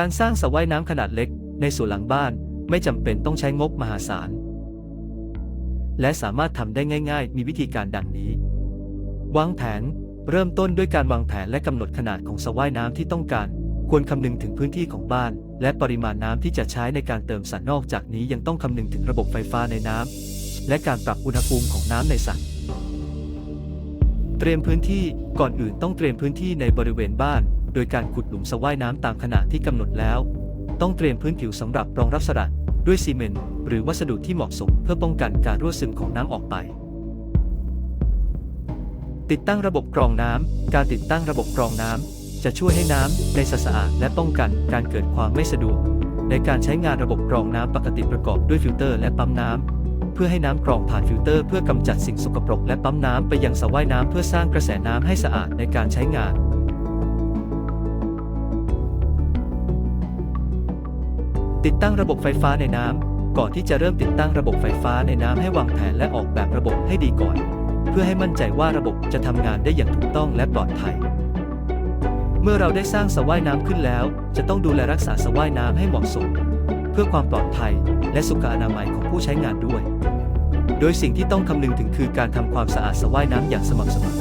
การสร้างสระว่ายน้ำขนาดเล็กในสวนหลังบ้านไม่จำเป็นต้องใช้งบมหาศาล และสามารถทำได้ง่าย ๆ มีวิธีการดังนี้ วางแผนเริ่มต้นด้วยการวางแผนและกำหนดขนาดของสระว่ายน้ำที่ต้องการ ควรคำนึงถึงพื้นที่ของบ้าน และปริมาณน้ำที่จะใช้ในการเติมสระนอกจากนี้ยังต้องคำนึงถึงระบบไฟฟ้าในน้ำและการปรับอุณหภูมิของน้ำในสระเตรียมพื้นที่ก่อนอื่นต้องเตรียมพื้นที่ในบริเวณบ้าน โดยการขุดหลุมสระว่ายน้ำตามขนาดที่กำหนดแล้ว ต้องเตรียมพื้นผิวสำหรับรองรับสระด้วยซีเมนต์หรือวัสดุที่เหมาะสมเพื่อป้องกันการรั่วซึมของน้ำออกไป ติดตั้งระบบกรองน้ำการติดตั้งระบบกรองน้ำจะช่วยให้น้ำในสระสะอาดและป้องกันการเกิดความไม่สะดวก ในการใช้งานระบบกรองน้ำปกติประกอบด้วยฟิลเตอร์และปั๊มน้ำเพื่อให้น้ำกรองผ่านฟิลเตอร์เพื่อกำจัดสิ่งสกปรกและปั๊มน้ำไปยังสระว่ายน้ำเพื่อสร้างกระแสน้ำให้สะอาดในการใช้งาน ติดตั้งระบบไฟฟ้าในน้ำก่อนที่จะเริ่มติดตั้งระบบไฟฟ้าในน้ำให้วางแผนและออกแบบระบบให้ดีก่อน เพื่อให้มั่นใจว่าระบบจะทำงานได้อย่างถูกต้องและปลอดภัย เมื่อเราได้สร้างสระว่ายน้ำขึ้นแล้ว จะต้องดูแลรักษาสระว่ายน้ำให้เหมาะสม เพื่อความปลอดภัย และสุขอนามัยของผู้ใช้งานด้วย โดยสิ่งที่ต้องคำนึงถึงคือการทำความสะอาดสระว่ายน้ำอย่างสม่ำเสมอ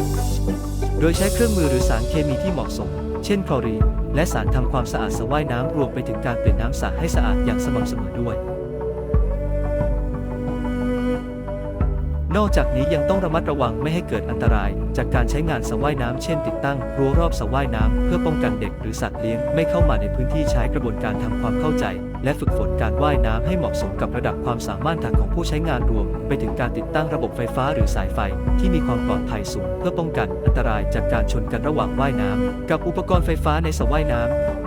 โดยใช้เครื่องมือหรือสารเคมีที่เหมาะสม เช่นคลอรีน และสารทำความสะอาดสระว่ายน้ำรวมไปถึงการเปลี่ยนน้ำสระให้สะอาดอย่างสม่ำเสมอด้วย นอกจากนี้ยังต้องระมัดระวังไม่ให้เกิดอันตราย จากการใช้งานสระว่ายน้ำเช่นติดตั้งรั้วรอบสระว่ายน้ำเพื่อป้องกันเด็กหรือสัตว์เลี้ยงไม่เข้ามาในพื้นที่ใช้กระบวนการทำความเข้าใจ และฝึกฝนการว่ายน้ำให้เหมาะสมกับระดับความสามารถทางของผู้ใช้งานรวม ไปถึงการติดตั้งระบบไฟฟ้าหรือสายไฟ ที่มีความปลอดภัยสูง เพื่อป้องกันอันตรายจากการชนกันระหว่างว่ายน้ำกับอุปกรณ์ไฟฟ้าในสระว่ายน้ำ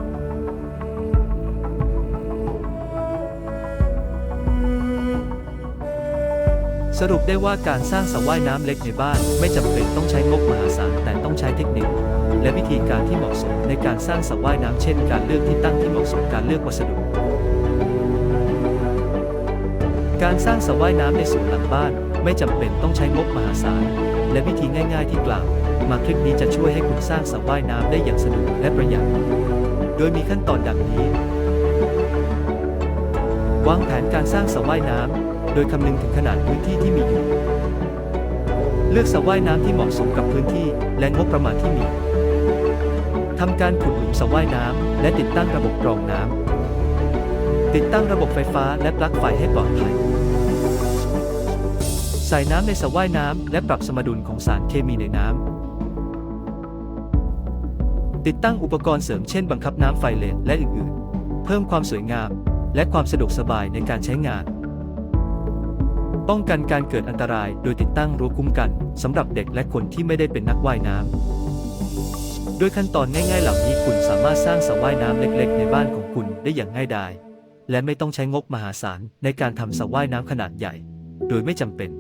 สรุปได้ว่าการสร้างสระว่ายน้ำเล็กในบ้าน ไม่จำเป็นต้องใช้งบมหาศาลแต่ต้องใช้เทคนิค และวิธีการที่เหมาะสมในการสร้างสระว่ายน้ำเช่น การเลือกที่ตั้งที่เหมาะสมการเลือกวัสดุ การสร้างสระว่ายน้ำในสวนหลังบ้าน ไม่จำเป็นต้องใช้งบมหาศาลและวิธีง่าย ๆ ที่กล่าว มาคลิปนี้จะช่วยให้คุณสร้างสระว่ายน้ำได้อย่างสะดวกและประหยัด โดยมีขั้นตอนดังนี้ วางแผนการสร้างสระว่ายน้ำ ดยคำนึงถึงขนาดพื้นที่ที่มีอยู่ เลือกสระว่ายน้ำที่เหมาะสมกับพื้นที่และงบประมาณที่มีทำการขุดหลุมสระว่ายน้ำและติดตั้งระบบกรองน้ำติดตั้งระบบไฟฟ้าและปลั๊กไฟให้ปลอดภัยใส่น้ำในสระว่ายน้ำและปรับสมดุลของสารเคมีในน้ำติดตั้งอุปกรณ์เสริมเช่นบังคับน้ำไฟเลนและอื่นๆ เพิ่มความสวยงามและความสะดวกสบายในการใช้งาน ป้องกันการเกิดอันตรายโดยติดตั้งรั้วคุ้มกันสำหรับเด็กและคนที่ไม่ได้เป็นนักว่ายน้ำโดยขั้นตอนง่ายๆเหล่านี้คุณสามารถสร้างสระว่ายน้ำเล็ก ๆ ในบ้านของคุณได้อย่างง่ายดายและไม่ต้องใช้งบมหาศาลในการทำสระว่ายน้ำขนาดใหญ่ โดยไม่จำเป็น